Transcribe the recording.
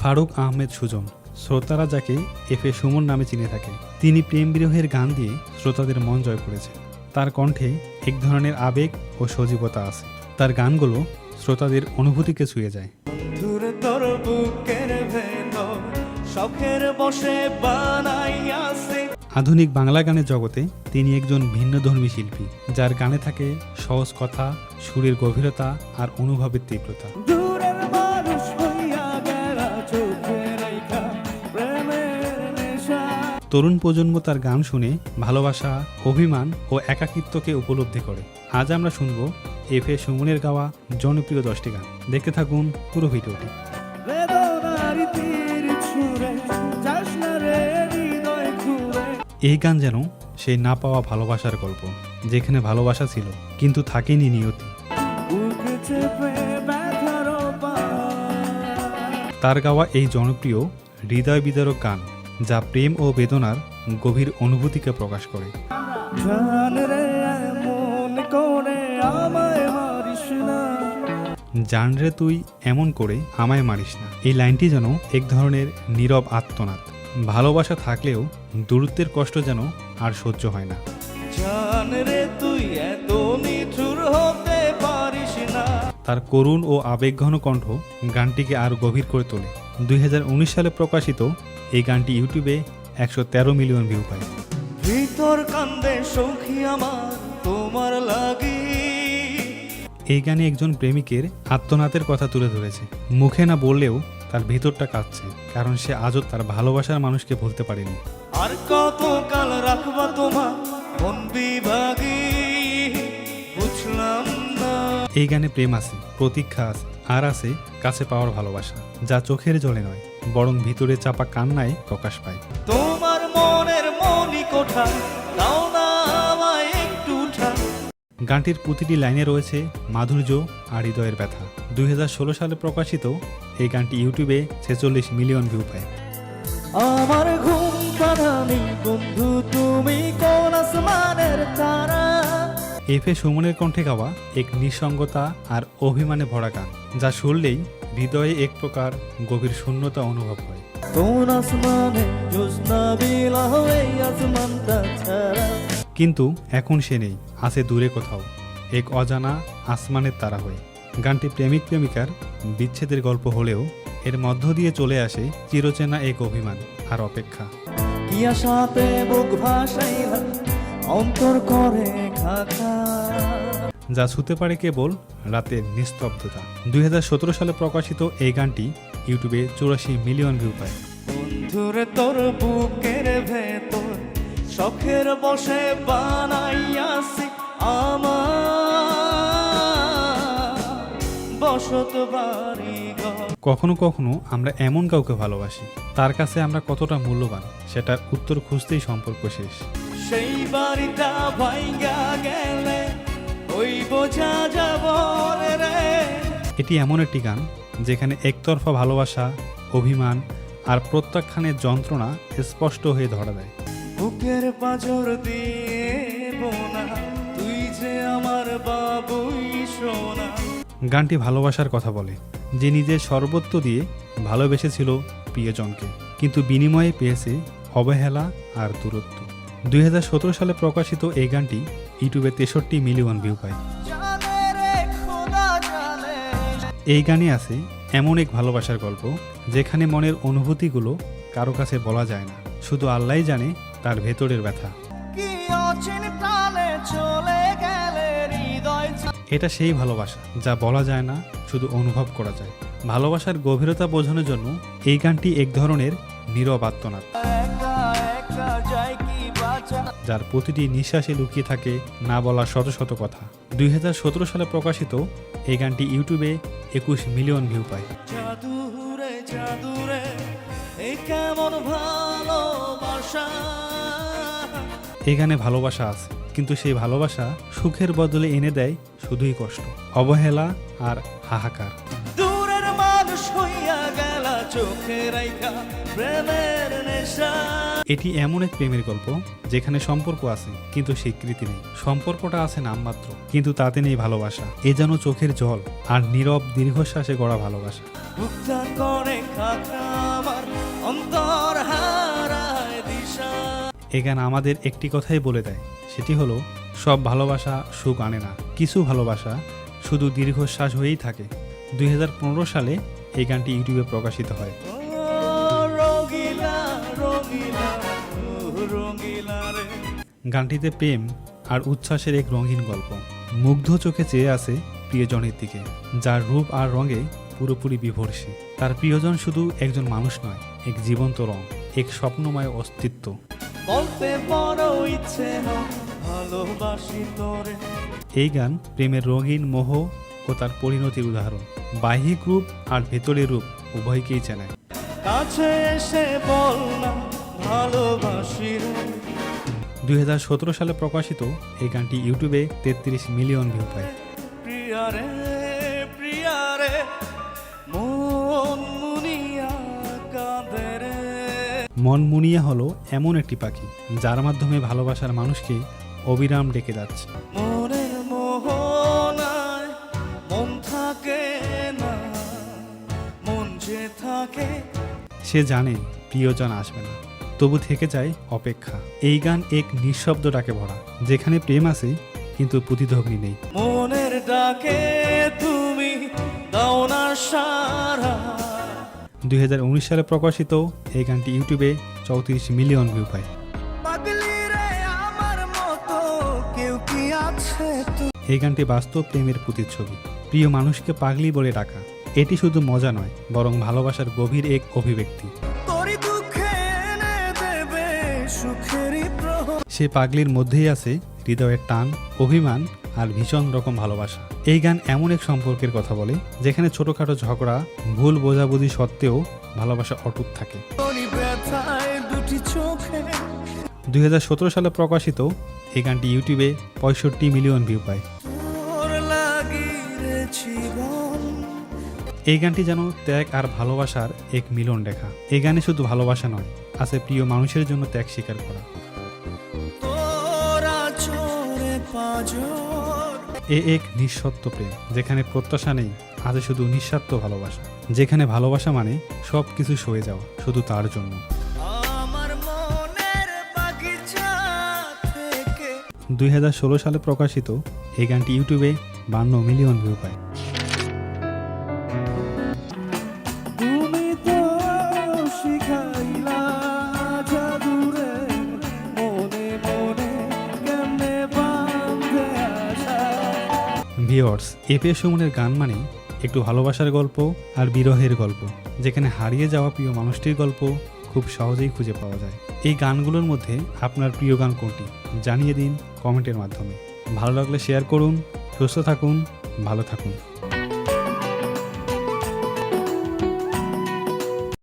ফারুক আহমেদ সুজন। শ্রোতারা যাকে এফ এ সুমন নামে চিনে থাকে তিনি প্রেম বিরহের গান দিয়ে শ্রোতাদের মন জয় করেছেন। তার কণ্ঠে এক ধরনের আবেগ ও সজীবতা আছে। তার গানগুলো শ্রোতাদের অনুভূতিকে ছুঁয়ে যায়। আধুনিক বাংলা গানের জগতে তিনি একজন ভিন্নধর্মী শিল্পী যার গানে থাকে সহজ কথা সুরের গভীরতা আর অনুভবের তীব্রতা। তরুণ প্রজন্ম তার গান শুনে ভালোবাসা অভিমান ও একাকিত্বকে উপলব্ধি করে। আজ আমরা শুনব এফ এ সুমনের গাওয়া জনপ্রিয় দশটি গান। দেখতে থাকুন পুরো ভিডিওটি এই গান যেন সেই না পাওয়া ভালোবাসার গল্প যেখানে ভালোবাসা ছিল কিন্তু থাকেনি নিয়তি। তার গাওয়া এই জনপ্রিয় হৃদয় বিদারক গান যা প্রেম ও বেদনার গভীর অনুভূতিকে প্রকাশ করে। জান রে তুই এমন করে আমায় মারিস না। এই লাইনটি যেন এক ধরনের নীরব আত্মনাদ। ভালোবাসা থাকলেও দূরত্বের কষ্ট যেন আর সহ্য হয় না। তার করুণ ও আবেগঘন কণ্ঠ গানটিকে আরও গভীর করে তোলে। দুই হাজার উনিশ সালে প্রকাশিত এই গানটি ইউটিউবে একশো তেরো মিলিয়ন ভিউ পায়। ভিতর কান্দে সখী আমার তোমার লাগি। এই গানে একজন প্রেমিকের আত্মনাথের কথা তুলে ধরেছে। মুখে না বললেও তার ভিতরটা কাঁদছে কারণ সে আজও তার ভালোবাসার মানুষকে ভুলতে পারেনি। আর কত কাল রাখবা তোমার মন বিভাগী? বুঝলাম না। এই গানে প্রেম আছে প্রতীক্ষা আছে আর আছে কাছে পাওয়ার ভালোবাসা যা চোখের জলে নয়। বরং ভিতরে চাপা কান্নায় প্রকাশ পায়। তোমার মনের মনি কোঠা দাও না আমায় একটু গানটির প্রতিটি লাইনে রয়েছে মাধুর্য আর হৃদয়ের ব্যথা। দুই হাজার ষোলো সালে প্রকাশিত এই গানটি ইউটিউবে ছেচল্লিশ মিলিয়ন ভিউ পায়। আমার ঘুম পাধানি বন্ধু তুমি কোন আসমানের তারা? এফ এ সুমনের কণ্ঠে গাওয়া এক নিঃসঙ্গতা আর অভিমানে ভরা গান যা শুনলেই হৃদয়ে এক প্রকার গভীর শূন্যতা অনুভব হয়। কোন আসমানে কিন্তু এখন সে নেই আছে দূরে কোথাও। এক অজানা আসমানের তারা হয়ে। গানটি প্রেমিক প্রেমিকার বিচ্ছেদের গল্প হলেও এর মধ্য দিয়ে চলে আসে চিরচেনা এক অভিমান আর অপেক্ষা। অন্তর করে খাখা যা ছুতে পারে কেবল রাতের নিস্তব্ধতা। দুই হাজার সতেরো সালে প্রকাশিত এই গানটি ইউটিউবে চুরাশি মিলিয়ন ভিউ পায়। বন্ধুরে তোর বুকের ভেতর শখের বসে বানাইয়াছি আমার। বসত বাড়ি কখনো কখনো আমরা এমন কাউকে ভালোবাসি তার কাছে আমরা কতটা মূল্যবান সেটার উত্তর খুঁজতেই সম্পর্ক শেষ। সেই বাড়িটা ভাইঙ্গা গেলে ওই বোঝা যাব রে। এটি এমন একটি গান যেখানে একতরফা ভালোবাসা অভিমান আর প্রত্যাখ্যানের যন্ত্রণা স্পষ্ট হয়ে ধরা দেয়। বুকের পাজর দিয়ে বোনা তুই যে আমার বাবুই সোনা। গানটি ভালোবাসার কথা বলে যে নিজের সর্বত্র দিয়ে ভালোবেসেছিল প্রিয়জনকে কিন্তু বিনিময়ে পেয়েছে অবহেলা আর দূরত্ব। দুই হাজার সতেরো সালে প্রকাশিত এই গানটি ইউটিউবে তেষট্টি মিলিয়ন ভিউ পায়। এই গানে আছে এমন এক ভালোবাসার গল্প, যেখানে মনের অনুভূতিগুলো কারও কাছে বলা যায় না। শুধু আল্লাহই জানে তার ভেতরের ব্যথা। এটা সেই ভালোবাসা যা বলা যায় না, শুধু অনুভব করা যায়। ভালোবাসার গভীরতা বোঝানোর জন্য এই গানটি এক ধরনের নীরব আত্মনাদ। যার প্রতিটি নিঃশ্বাসে লুকিয়ে থাকে না বলা শত শত কথা। দুই হাজার সতেরো সালে প্রকাশিত এই গানটি ইউটিউবে একুশ মিলিয়ন ভিউ পায়। এই গানে ভালোবাসা আছে কিন্তু সেই ভালোবাসা সুখের বদলে এনে দেয় শুধুই কষ্ট অবহেলা আর হাহাকার। চোখে রাইখা প্রেমের নেশা। এটি এমন এক প্রেমের গল্প যেখানে সম্পর্ক আছে কিন্তু স্বীকৃতি নেই। সম্পর্কটা আছে নামমাত্র কিন্তু তাতে নেই ভালোবাসা। এ যেন চোখের জল আর নীরব দীর্ঘশ্বাসে গড়া ভালোবাসা। করে আমার অন্তর হারায় দিশা। এ গান আমাদের একটি কথাই বলে দেয় সেটি হলো সব ভালোবাসা সুখ আনে না। কিছু ভালোবাসা শুধু দীর্ঘশ্বাস হয়েই থাকে। দুই হাজার পনেরো সালে এই গানটি ইউটিউবে প্রকাশিত হয়। গানটিতে প্রেম আর উচ্ছ্বাসের এক রঙিন গল্প। মুগ্ধ চোখে চেয়ে আছে প্রিয়জনের দিকে যার রূপ আর রঙে পুরোপুরি বিভর্ষী। তার প্রিয়জন শুধু একজন মানুষ নয় এক জীবন্ত রং এক স্বপ্নময় অস্তিত্ব। বলতে বড় ইচ্ছে ভালোবাসি তোরে। এই গান প্রেমের রঙিন মোহ ও তার পরিণতির উদাহরণ। বাহ্যিক রূপ আর ভেতরের রূপ উভয়কেই চেনায় কাছে এসে বল না ভালোবাসি দুই সালে প্রকাশিত এই গানটি ইউটিউবে তেত্রিশ মিলিয়ন ভিউ পায়। প্রিয়া রে প্রিয়া রে মন মুনিয়া কাঁদে রে। মন মুনিয়া হলো এমন একটি পাখি যার মাধ্যমে ভালোবাসার মানুষকে অবিরাম ডেকে যাচ্ছে। সে জানে প্রিয়জন আসবে না। তবু থেকে যায় অপেক্ষা। এই গান এক নিঃশব্দ ডাকে ভরা। যেখানে প্রেম আছে কিন্তু প্রতিধ্বনি নেই। মনের ডাকে তুমি দাও না সারা। দুই সালে প্রকাশিত এই গানটি ইউটিউবে চৌত্রিশ মিলিয়ন ভিউ পায়। এই গানটি বাস্তব প্রেমের প্রতিচ্ছবি। প্রিয় মানুষকে পাগলি বলে ডাকা। এটি শুধু মজা নয় বরং ভালোবাসার গভীর এক অভিব্যক্তি। সে পাগলির মধ্যেই আছে হৃদয়ের টান অভিমান আর ভীষণ রকম ভালোবাসা। এই গান এমন এক সম্পর্কের কথা বলে যেখানে ছোটখাটো ঝগড়া ভুল বোঝাবুঝি সত্ত্বেও ভালোবাসা অটুট থাকে। দুই সালে প্রকাশিত এই গানটি ইউটিউবে পঁয়ষট্টি মিলিয়ন ভিউ পায়। এই গানটি যেন ত্যাগ আর ভালোবাসার এক মিলন রেখা। এই গানে শুধু ভালোবাসা নয় আছে প্রিয় মানুষের জন্য ত্যাগ স্বীকার করা। এ এক নিঃসত্ব প্রেম যেখানে প্রত্যাশা নেই আছে শুধু নিঃস্বার্থ ভালোবাসা। যেখানে ভালোবাসা মানে সব কিছু সয়ে যাওয়া শুধু তার জন্য। দুই সালে প্রকাশিত এই গানটি ইউটিউবে বান্ন মিলিয়ন ভিউ পায়। ভিওর্স এপে সুমনের গান মানে একটু ভালোবাসার গল্প আর বিরহের গল্প, যেখানে হারিয়ে যাওয়া প্রিয় মানুষটির গল্প খুব সহজেই খুঁজে পাওয়া যায়। এই গানগুলোর মধ্যে আপনার প্রিয় গান কোনটি? জানিয়ে দিন কমেন্টের মাধ্যমে। ভালো লাগলে শেয়ার করুন, সুস্থ থাকুন, ভালো থাকুন।